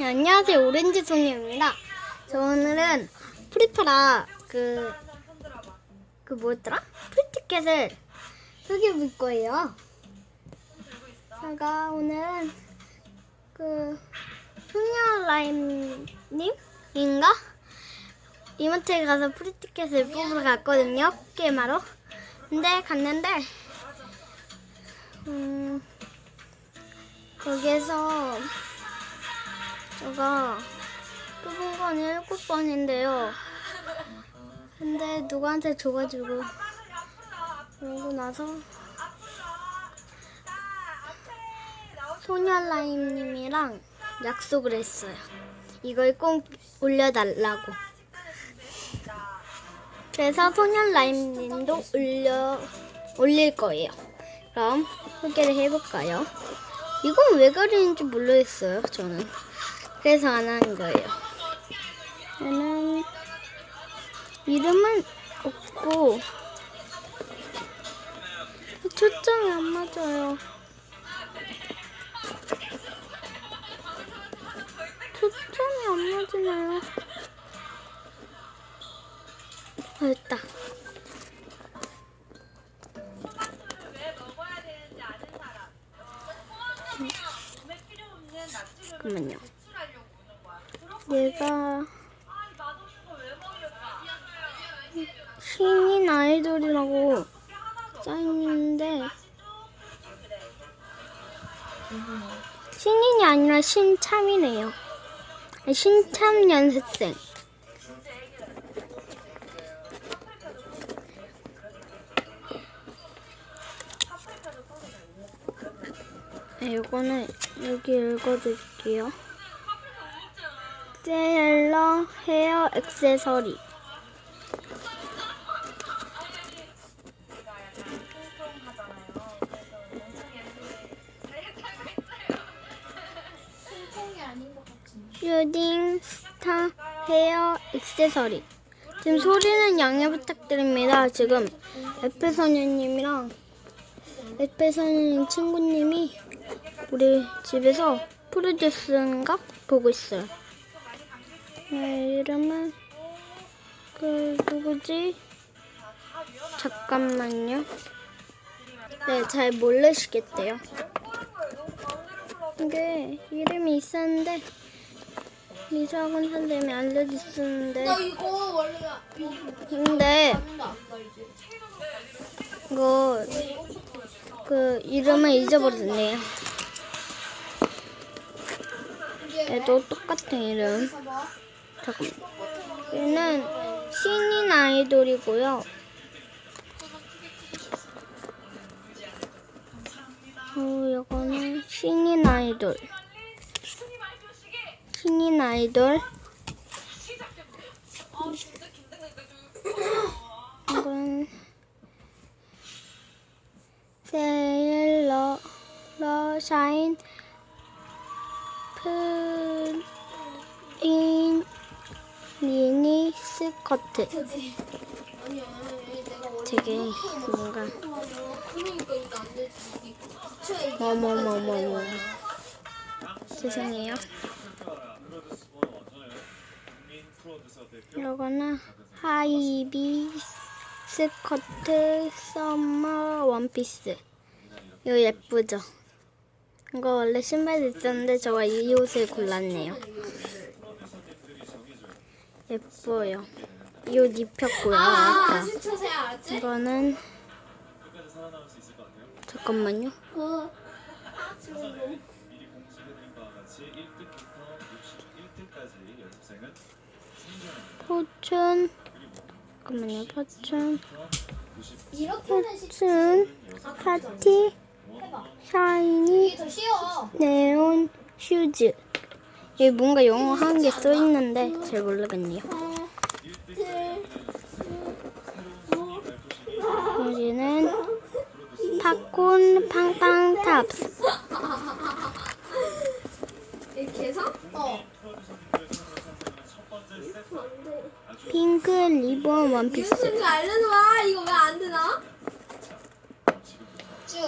네, 안녕하세요. 오렌지 소녀입니다. 저 오늘은 프리파라 그, 그 뭐였더라? 프리티켓을 소개해 볼 거예요. 제가 오늘은 그, 소녀 라임님인가? 이마트에 가서 프리티켓을 뽑으러 갔거든요. 게임하러. 근데 갔는데, 음, 거기에서 제가 건 일곱 번인데요. 근데 누구한테 줘가지고 그러고 나서 소녀라임님이랑 약속을 했어요. 이걸 꼭 올려달라고. 그래서 소녀라임님도 올려 올릴 거예요. 그럼 소개를 해볼까요? 이건 왜 그리는지 모르겠어요. 저는. 그래서 안 하는 거예요. 저는 이름은 없고 초점이 안 맞아요. 초점이 안 맞으나요? 아, 됐다. 잠깐만요. 얘가 신인 아이돌이라고 써있는데 신인이 아니라 신참이네요. 신참 연습생. 네, 이거는 여기 읽어드릴게요. 셀러 헤어 액세서리 슈딩 스타 헤어 액세서리 지금 소리는 양해 부탁드립니다. 지금 에페 소녀님이랑 에페 소녀님 친구님이 우리 집에서 프로듀스인가 보고 있어요. 네, 이름은 그 누구지? 잠깐만요. 네, 잘 모르시겠대요. 이게 이름이 있었는데 미사학원 선생님이 알려줬었는데 나 이거 원래 근데 이거 그 이름을 잊어버렸네요. 얘도 똑같은 이름. 잠깐만. 얘는 신인 아이돌이고요. 어, 이거는 신인 아이돌. 신인 아이돌. 이건 세일러 러샤인 프린 스커트 되게 뭔가 뭐뭐뭐뭐뭐 죄송해요. 이거는 하이비 스커트 서머 원피스. 이거 예쁘죠? 이거 원래 신발도 있었는데 저가 이 옷을 골랐네요 예뻐요. 이옷 입혔고요. 아 아까 아시초세 알았지? 이거는 잠깐만요. 어. 포춘. 잠깐만요 포춘. 시 포춘. 파티. 샤이니. 이게 더 쉬워. 네온 슈즈 여기 뭔가 영어 한개써 있는데 잘 모르겠네요. 여기는 팝콘 팡팡 탑스. 이렇게 해서 어 핑크 리본 원피스. 이거 알려줘봐 이거 왜 안 되나?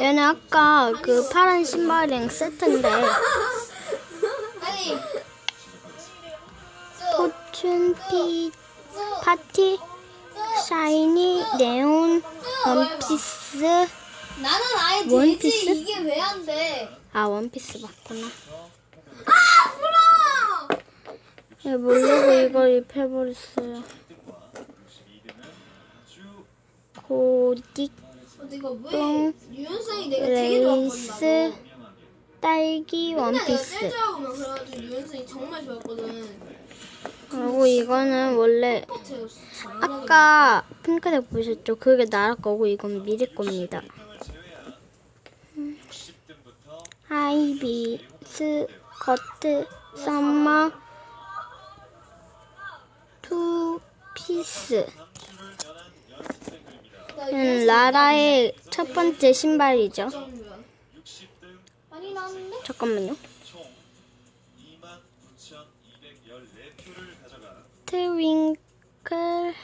얘는 아까 그 파란 신발이랑 세트인데 아니 춘피 파티 샤이니 네온 원피스 나는 아예. 원피스? 이게 왜 안 돼? 아 원피스 맞구나 아, 불어! 예, 모르고 이걸 입혀버렸어요 고딕 어, 내가 왜 똥, 유연성이 내가 되게 좋았거든. 딸기 원피스 셀즈하고만 그래가지고 유연성이 정말 좋았거든. 그리고 이거는 원래 똑같아요. 아까 핑크색 보셨죠? 그게 나라 거고 이건 미리 겁니다. 음. 하이비, 스커트, 썸머, 투 피스. 음, 라라의 첫 번째 신발이죠. 잠깐만요. 트윙클,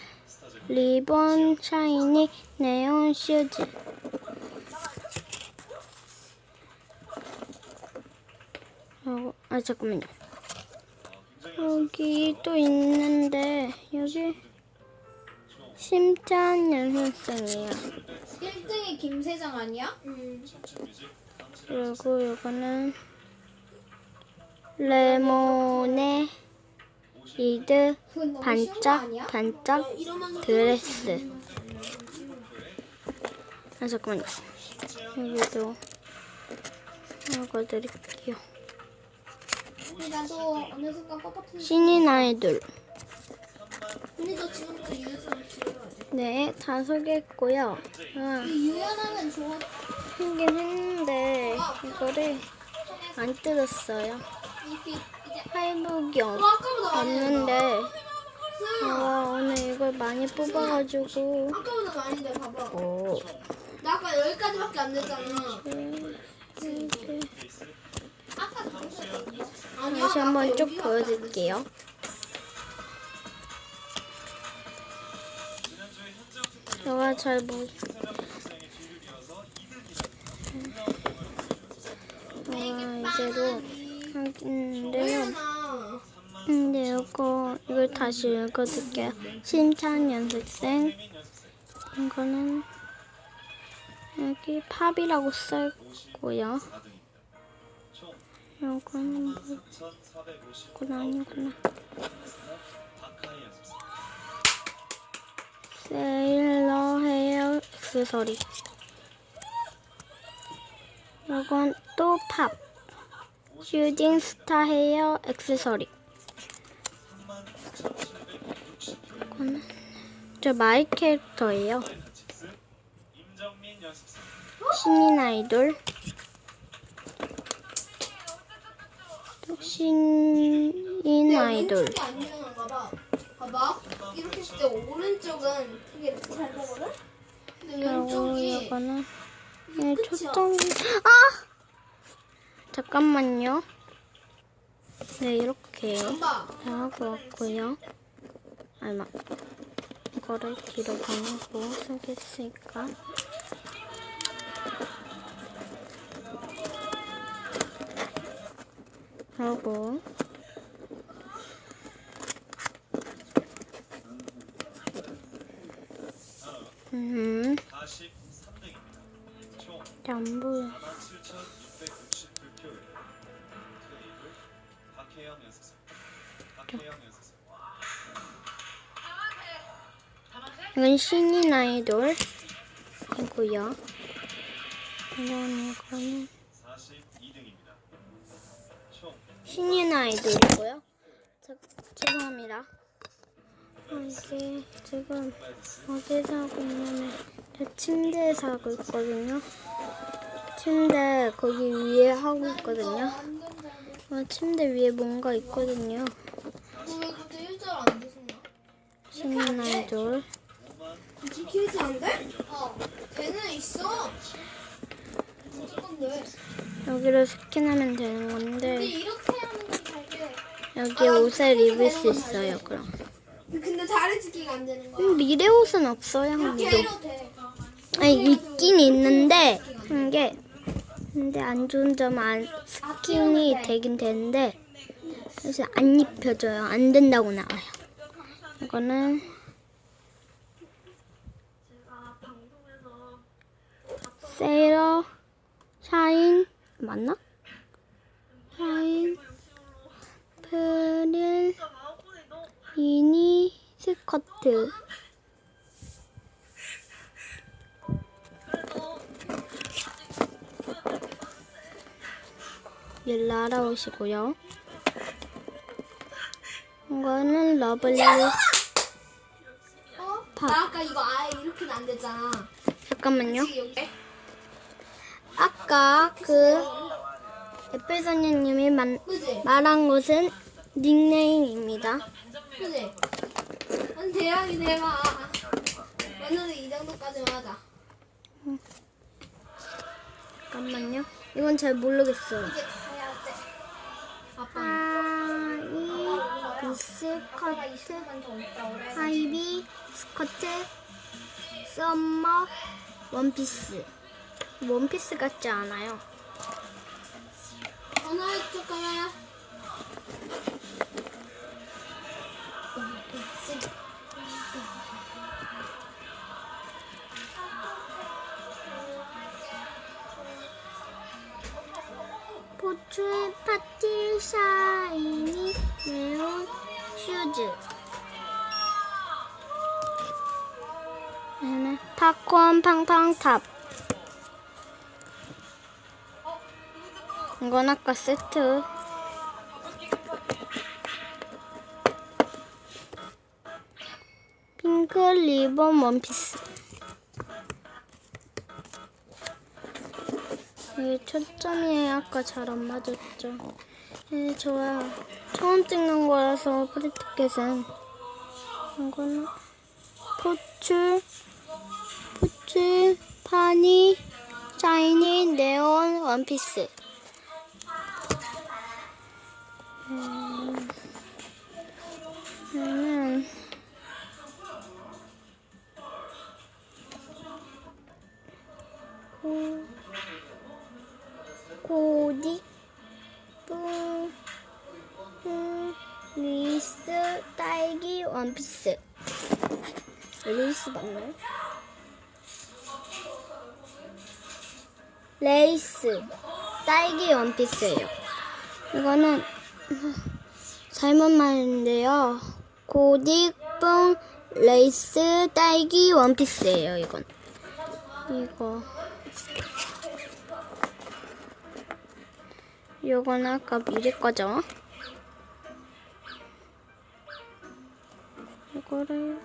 리본, 샤이니, 네온 슈즈. 어, 아 잠깐만요. 여기 또 있는데 여기 심찬 연습생이에요. 1등이 김세정 아니야? 응. 그리고 이거는 레모네 이드 반짝? 반짝 드레스. 아 잠깐만요. 여기도 뻣뻣한 신인 아이돌. 네, 다 소개했고요. 아, 하긴 했는데 이거를 안 뜯었어요. 없, 많이 없는데 됐다 아, 오늘 이걸 많이 뽑아가지고 아까보다 많이 돼 봐봐 오, 나 아까 여기까지밖에 안 됐잖아 이렇게 아니야 다시 나 한번 쭉 보여드릴게요. 제가 잘 못. 이대로 하겠는데요. 됐어. 근데 이거 이걸 다시 읽어줄게요. 심찬 연습생. 이거는 여기 팝이라고 써있고요. 이거는 뭐 이건 아니구나. 세일러 헤어 액세서리. 이건 또 팝. 슈팅 스타 헤어 액세서리. 이거는 저 마이 캐릭터예요. 신인 아이돌. 신인 아이돌. 봐. 봐봐. 이렇게 했을 때 오른쪽은 되게 잘 보거든? 근데 왼쪽이 이거는 이 끝이야. 초점 아 잠깐만요. 네 이렇게. 하고 왔고요. 얼마 이거를 뒤로 보내고 쓰겠으니까 그리고 이건 신인 아이돌 이고요. 이건 이거는 42등입니다. 총 신인 아이돌이고요. 자, 죄송합니다. 아, 이게 지금 어디서 하고 있냐면 저 침대에서 하고 있거든요. 침대 거기 위에 하고 있거든요. 어, 침대 위에 뭔가 있거든요. 너왜 그때 일자로 안 되셨나? 신인 아이돌. 일자 안 돼? 어. 되는 있어. 무조건 돼. 여기를 스캔하면 되는 근데 건데 이렇게 하는 건 잘 돼. 여기 옷을 입을 수 있어요. 그럼 근데 다리 찢기가 안 되는 거야. 음, 미래 옷은 없어요. 이렇게. 해도 돼. 아니 있긴 있는데 한 게 근데 안 좋은 점은 안, 스킨이 되긴 되는데 그래서 안 입혀져요. 안 된다고 나와요. 이거는 세일러 샤인 맞나? 샤인 프릴 미니 스커트 많은데 일 알아오시고요. 이거는 러블리 어? 밥. 나 아까 이거 아예 이렇게는 안 됐잖아. 잠깐만요. 아까 그 애플 소녀님이 만- 그지? 말한 것은 닉네임입니다. 그지? 한 대박이 대박. 오늘은 이 정도까지만 하자. 잠깐만요. 이건 잘 모르겠어요. 아빠. 하이 비스커트. 하이비 스커트 썸머 원피스 원피스 같지 않아요. 그다음에 팝콘 팡팡탑. 이건 아까 세트. 핑크 리본 원피스. 이게 초점이 아까 잘 안 맞았죠. 예, 좋아요. 처음 찍는 거라서 프리티켓은 이거는 포츠, 포츠, 파니, 샤이니, 네온, 원피스. 음, 원피스. 리스 맞나요? 레이스, 딸기 원피스예요. 이거는 잘못 말했는데요. 고딕, 뿡, 레이스, 딸기 원피스예요. 이건. 이거. 요건 아까 미리 거죠? 이거를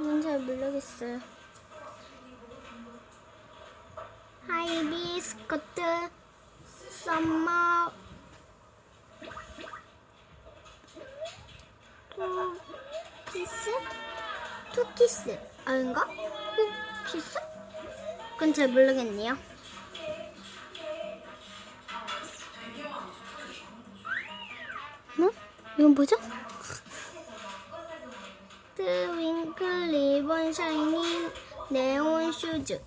이건 잘 모르겠어요. 하이비 스커트 썸머 투 피스 투 키스 아닌가? 투 키스? 그건 잘 모르겠네요. 어? 이건 뭐죠? 트윙클 리본 샤이니 네온 슈즈.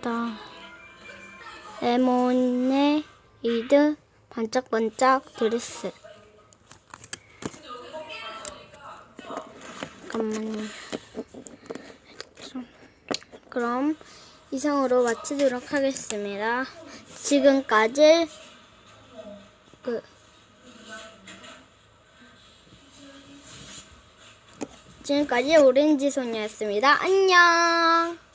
다. 레몬의 이드 반짝반짝 드레스. 잠깐만요. 좀. 그럼 이상으로 마치도록 하겠습니다. 지금까지 그 지금까지 오렌지 소녀였습니다. 안녕